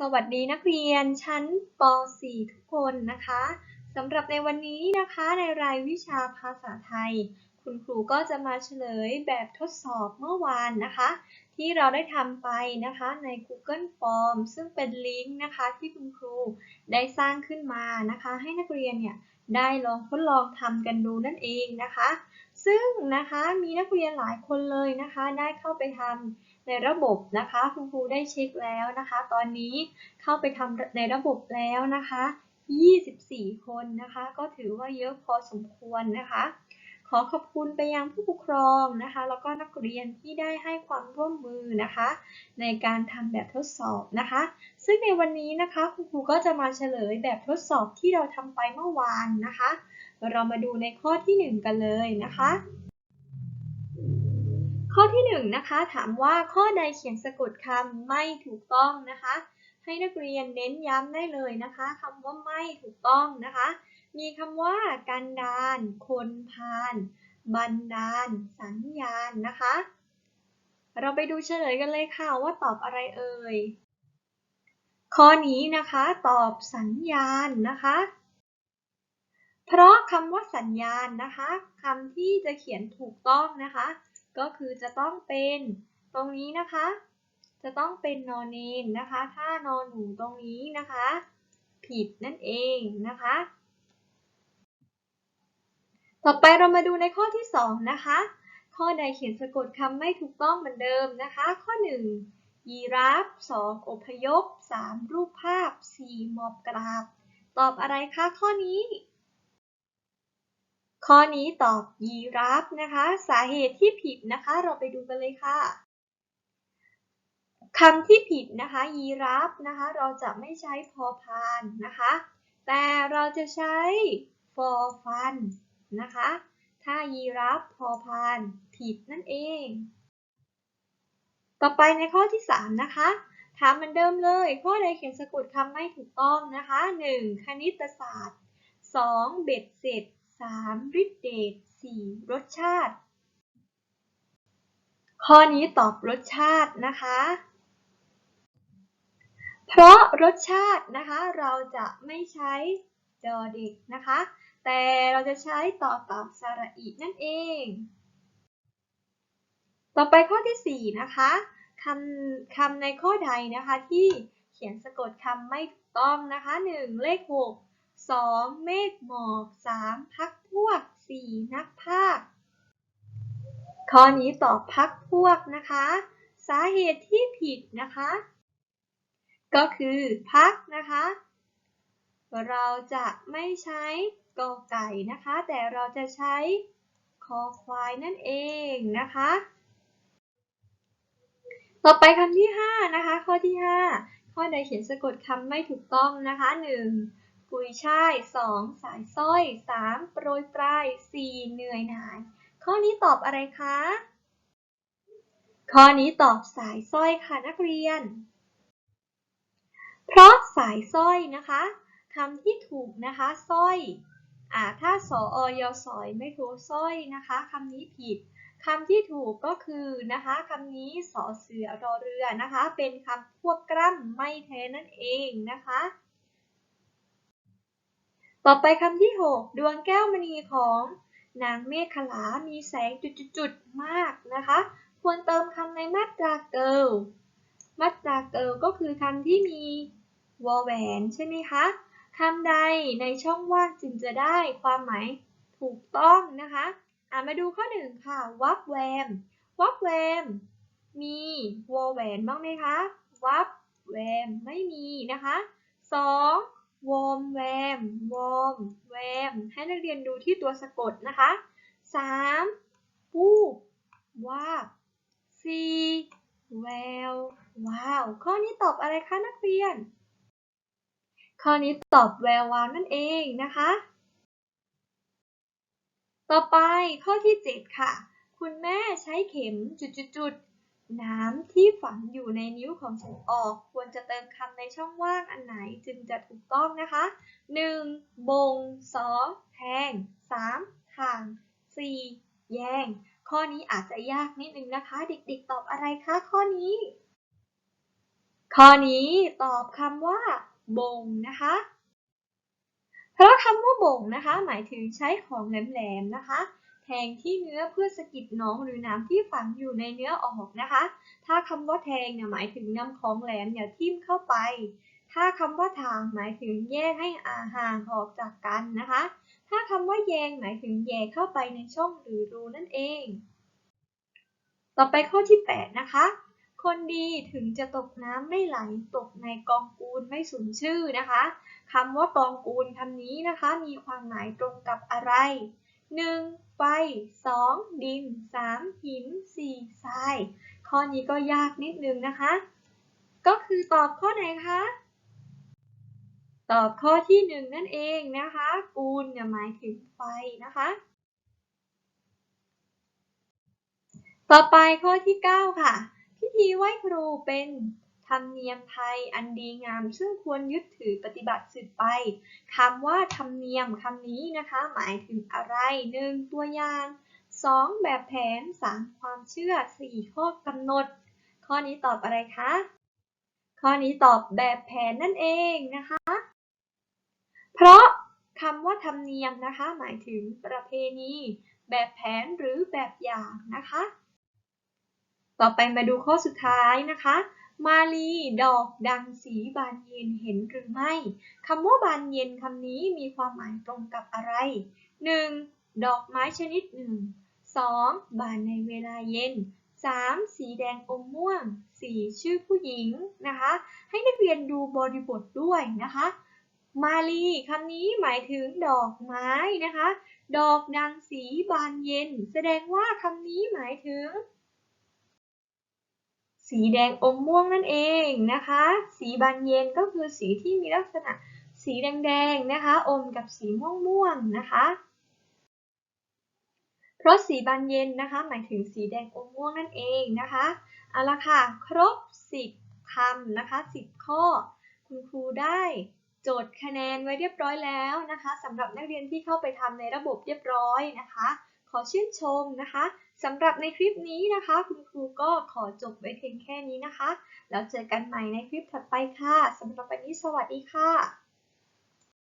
สวัสดีนักเรียนชั้นป .4 ทุกคนนะคะสำหรับในวันนี้นะคะในรายวิชาภาษาไทย คุณครูก็จะมาเฉลยแบบทดสอบเมื่อวานนะคะ ที่เราได้ทำไปนะคะใน Google Form ซึ่งเป็นลิงก์นะคะที่คุณครูได้สร้างขึ้นมานะคะ ให้นักเรียนเนี่ยได้ลองทดลองทำกันดูนั่นเองนะคะ ซึ่งนะคะมีนักเรียนหลายคนเลยนะคะ ได้เข้าไปทำ ในระบบนะคะคุณครูได้เช็คแล้วนะคะ ตอนนี้เข้าไปทำในระบบแล้วนะคะ 24 คนนะคะ ก็ถือว่าเยอะพอสมควรนะคะ ขอขอบคุณไปยังผู้ปกครองนะคะ แล้วก็นักเรียนที่ได้ให้ความร่วมมือนะคะ ในการทำแบบทดสอบนะคะ ซึ่งในวันนี้นะคะคุณครูก็จะมาเฉลยแบบทดสอบที่เราทำไปเมื่อวานนะคะ เรามาดูในข้อที่ 1 กันเลยนะคะ ข้อที่1นงนะคะถามว่าข้อใดเขียนสะกดคำไม่ถูกต้องนะคะ ให้นักเรียนเน้นย้ำได้เลยนะคะคำว่าไม่ถูกต้องนะคะ มีคำว่ากันดานคนพานบันดาล สัญญาณนะคะ เราไปดูเฉลยกันเลยค่ะว่าตอบอะไรเอ่ยข้อนี้นะคะตอบสัญญาณนะคะ เพราะคำว่าสัญญาณนะคะคำที่จะเขียนถูกต้องนะคะ ก็คือจะต้องเป็นตรงนี้นะคะ จะต้องเป็นนอนเนนนะคะ ถ้านอนหนูตรงนี้นะคะ ผิดนั่นเองนะคะ ต่อไปเรามาดูในข้อที่ 2 นะคะ ข้อใดเขียนสะกดคำไม่ถูกต้องเหมือนเดิมนะคะ ข้อ 1 ยีราฟ 2 อพยพ 3 รูปภาพ 4 หมอบกราบ ตอบอะไรคะข้อนี้ ข้อนี้ตอบยีราฟนะคะ สาเหตุที่ผิดนะคะ เราไปดูกันเลยค่ะคำที่ผิดนะคะยีราฟนะคะ เราจะไม่ใช้พอพานนะคะ แต่เราจะใช้ฟอฟันนะคะ ถ้ายีราฟพอพานผิดนั่นเอง ต่อไปในข้อที่ 3 นะคะ ถามเหมือนเดิมเลย ข้อใดเขียนสะกดคำไม่ถูกต้องนะคะ 1. คณิตศาสตร์ 2. เบ็ดเสร็จ 3. ฤทธิเดช 4. รสชาติ ข้อนี้ตอบรสชาตินะคะ เพราะรสชาตินะคะเราจะไม่ใช้ดอเด็กนะคะ แต่เราจะใช้ต่อเต่าสระอีนั่นเอง ต่อไปข้อที่ 4 นะคะคำคำในข้อใดนะคะที่เขียนสะกดคำไม่ถูกต้องนะคะ 1. เลข 6 2. เมฆหมอก 3. พักพวก 4. นักภาค ข้อนี้ตอบพักพวกนะคะ สาเหตุที่ผิดนะคะ ก็คือพักนะคะ เราจะไม่ใช้กอไก่นะคะ แต่เราจะใช้คอควายนั่นเองนะคะ ต่อไปคำที่ 5 นะคะ ข้อที่ 5 ข้อใดเขียนสะกดคำไม่ถูกต้องนะคะ 1. กุยช่าย 2. สายสร้อย 3. โปรยปลาย 4. เหนื่อยหน่าย ข้อนี้ตอบอะไรคะ ข้อนี้ตอบสายสร้อยค่ะนักเรียน เพราะสายสร้อยนะคะคำที่ถูกนะคะสร้อยอ่าถ้าสออยสอยไม่ถูกสร้อยนะคะคำนี้ผิดคำที่ถูกก็คือนะคะคำนี้สอเสือรอเรือนะคะ เป็นคำควบกล้ำไม่แท้นั่นเองนะคะ ต่อไปคำที่ 6 ดวงแก้วมณีของ นางเมฆขลา มีแสงจุดๆ มากนะคะ ควรเติมคำในมาตราเกิลมาตราเกิลก็คือคำที่มีวอแหวนใช่ไหมคะคำใดในช่องว่างจึงจะได้ความหมายถูกต้องนะคะอ่ามาดูข้อหนึ่งค่ะวับแวมวับแวม มีวอแหวนบ้างไหมคะวับแวมไม่มีนะคะสอง วอมแวม วอมแวม ให้นักเรียนดูที่ตัวสะกดนะคะสามปูว่าบสี่แวว ว้าว ข้อนี้ตอบอะไรคะนักเรียน ข้อนี้ตอบแวววาวนั่นเองนะคะ ต่อไปข้อที่ 7 ค่ะ คุณแม่ใช้เข็มจุดๆ น้ำที่ฝังอยู่ในนิ้วของฉันออก ควรจะเติมคำในช่องว่างอันไหนจึงจะถูกต้องนะคะ 1. บง 2. แทง 3. ทาง 4. แยง ข้อนี้อาจจะยากนิดนึงนะคะ เด็กๆ ตอบอะไรคะข้อนี้ ข้อนี้ตอบคำว่าบ่งนะคะ เพราะคำว่าบ่งนะคะ หมายถึงใช้ของแหลมๆนะคะ แทงที่เนื้อเพื่อสะกิดหนองหรือน้ำที่ฝังอยู่ในเนื้อออกนะคะ ถ้าคำว่าแทงเนี่ยหมายถึงนำของแหลมเนี่ยทิ่มเข้าไป ถ้าคำว่าถางหมายถึงแยกให้อาห่างออกจากกันนะคะ ถ้าคำว่าแยงหมายถึงแยกเข้าไปในช่องหรือรูนั่นเอง ต่อไปข้อที่ 8 นะคะ คนดีถึงจะตกน้ำไม่ไหลตกในกองกูลไม่สูญชื่อนะคะคำว่ากองกูลคำนี้นะคะ มีความหมายตรงกับอะไร 1. ไฟ 2. ดิน 3. หิน 4. ทราย ข้อนี้ก็ยากนิดนึงนะคะ ก็คือตอบข้อไหนคะ ตอบข้อที่ 1 นั่นเองนะคะกูลเนี่ยหมายถึงไฟนะคะ ต่อไปข้อที่ 9 ค่ะ พิธีไหว้ครูเป็น ธรรมเนียมไทยอันดีงาม ซึ่งควรยึดถือปฏิบัติสืบไปคำว่าธรรมเนียมคำนี้นะคะ หมายถึงอะไร 1. ตัวอย่าง 2. แบบแผน 3. ความเชื่อ 4. ข้อกำหนด ข้อนี้ตอบอะไรคะ ข้อนี้ตอบแบบแผนนั่นเองนะคะ เพราะคำว่าธรรมเนียมนะคะ หมายถึงประเพณี แบบแผนหรือแบบอย่างนะคะ ต่อไปมาดูข้อสุดท้ายนะคะ มาลีดอกดังสีบานเย็นเห็นหรือไม่คำว่าบานเย็นคำนี้มีความหมายตรงกับอะไร 1. ดอกไม้ชนิดหนึ่ง 2. บานในเวลาเย็น 3. สีแดงอมม่วง 4. ชื่อผู้หญิงนะคะ ให้นักเรียนดูบริบทด้วยนะคะ มาลีคำนี้หมายถึงดอกไม้นะคะ ดอกดังสีบานเย็น แสดงว่าคำนี้หมายถึง สีแดงอมม่วงนั่นเองนะคะ สีบานเย็นก็คือสีที่มีลักษณะสีแดงๆนะคะ อมกับสีม่วงๆนะคะ เพราะสีบานเย็นนะคะ หมายถึงสีแดงอมม่วงนั่นเองนะคะเอาละค่ะ ครบ 10คำนะคะ 10 ข้อ คุณครูได้โจทย์คะแนนไว้เรียบร้อยแล้วนะคะสำหรับนักเรียนที่เข้าไปทำในระบบเรียบร้อยนะคะ ขอชื่นชมนะคะสำหรับในคลิปนี้นะคะ คุณครูก็ขอจบไว้เพียงแค่นี้นะคะ แล้วเจอกันใหม่ในคลิปถัดไปค่ะสำหรับวันนี้สวัสดีค่ะ